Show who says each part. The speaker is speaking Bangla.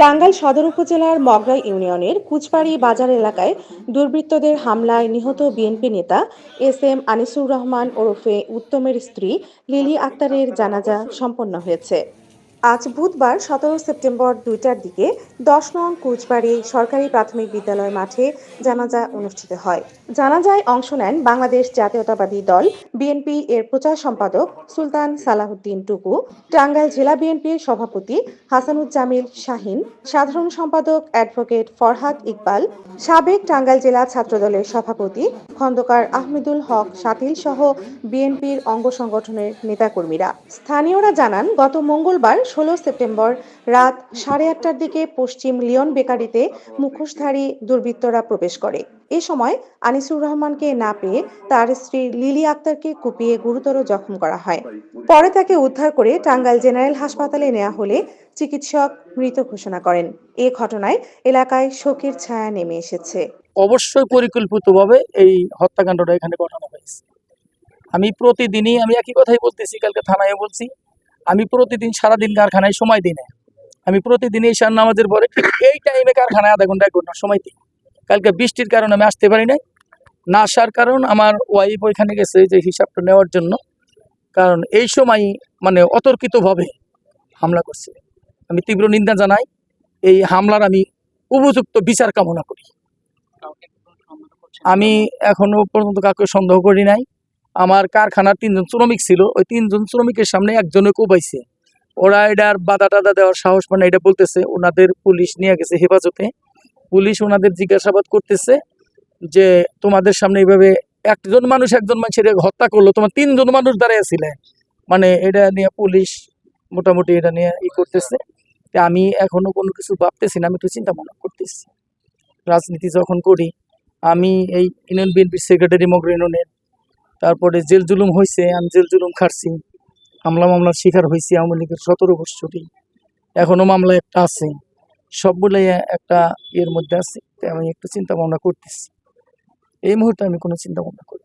Speaker 1: টাঙ্গাইল সদর উপজেলার মগরাই ইউনিয়নের কুচবাড়ি বাজার এলাকায় দুর্বৃত্তদের হামলায় নিহত বিএনপি নেতা এস এম আনিসুর রহমান ওরফে উত্তমের স্ত্রী লিলি আক্তারের জানাজা সম্পন্ন হয়েছে আজ বুধবার সতেরো সেপ্টেম্বর দুইটার দিকে দশ নং কুচবাড়ি সরকারি প্রাথমিক বিদ্যালয় মাঠে জানাজা অনুষ্ঠিত হয় জানাজায় অংশ নেন বাংলাদেশ জাতীয়তাবাদী দল বিএনপি এর প্রচার সম্পাদক সুলতান সালাহুদ্দিন টুকু টাঙ্গাইল জেলা বিএনপির সভাপতি হাসানুজ্জামিল শাহিন সাধারণ সম্পাদক অ্যাডভোকেট ফরহাদ ইকবাল সাবেক টাঙ্গাইল জেলা ছাত্রদলের সভাপতি খন্দকার আহমেদুল হক শাকিল সহ বিএনপির অঙ্গ সংগঠনের নেতাকর্মীরা স্থানীয়রা জানান গত মঙ্গলবার ১৬ সেপ্টেম্বর রাত সাড়ে আটটার দিকে পশ্চিম লিয়ন বেকারিতে মুখোশধারী দুর্বৃত্তরা প্রবেশ করে এ সময় আনিসুর রহমানকে না পেয়ে তার স্ত্রী লিলি আক্তারকে কুপিয়ে গুরুতর জখম করা হয় পরে তাকে উদ্ধার করে টাঙ্গাইল জেনারেল হাসপাতালে নেওয়া হলে চিকিৎসক মৃত ঘোষণা করেন এ ঘটনায় এলাকায় শোকের ছায়া নেমে এসেছে
Speaker 2: অবশ্যই পরিকল্পিতভাবে এই হত্যাকাণ্ডটা এখানে ঘটানো হয়েছে আমি প্রতিদিনই আমি একই কথাই বলতেছি কালকে থানায় বলছি আমি প্রতিদিন সারাদিন কারখানায় সময় দিই না আমি প্রতিদিন ঈশান নামাজের পরে এই টাইমে কারখানায় আধা ঘন্টা এক ঘন্টা সময় দিই কালকে বৃষ্টির কারণে আমি আসতে পারি নাই না আসার কারণ আমার ওয়াইফ ওইখানে গেছে যে হিসাবটা নেওয়ার জন্য কারণ এই সময় মানে অতর্কিতভাবে হামলা করছে আমি তীব্র নিন্দা জানাই এই হামলার আমি উপযুক্ত বিচার কামনা করি আমি এখনও পর্যন্ত কাউকে সন্দেহ করি নাই আমার কারখানার তিনজন শ্রমিক ছিল ওই তিনজন শ্রমিকের সামনে একজনে কোবাইছে ওরা এটার বাধা টাদা দেওয়ার সাহস মানে এটা বলতেছে ওনাদের পুলিশ নিয়ে গেছে হেফাজতে পুলিশ ওনাদের জিজ্ঞাসাবাদ করতেছে যে তোমাদের সামনে এইভাবে একজন মানুষ একজন মানুষের হত্যা করলো তোমার তিনজন মানুষ দাঁড়িয়েছিলে মানে এটা নিয়ে পুলিশ মোটামুটি এটা নিয়ে ই করতেছে আমি এখনও কোনো কিছু ভাবতেছি না আমি একটু চিন্তা ভাবনা করতেছি রাজনীতি যখন করি আমি এই ইউনিয়ন বিএনপির সেক্রেটারি মগর ইউনিয়নের তারপরে জেল জুলুম হয়েছে আমি জেল জুলুম খাটছি হামলা মামলার শিকার হয়েছি আওয়ামী লীগের সতেরো বছরই এখনও মামলা একটা আছে সবগুলোই একটা ইয়ের মধ্যে আছে আমি একটু চিন্তা ভাবনা করতেছি এই মুহূর্তে আমি কোনো চিন্তা ভাবনা করি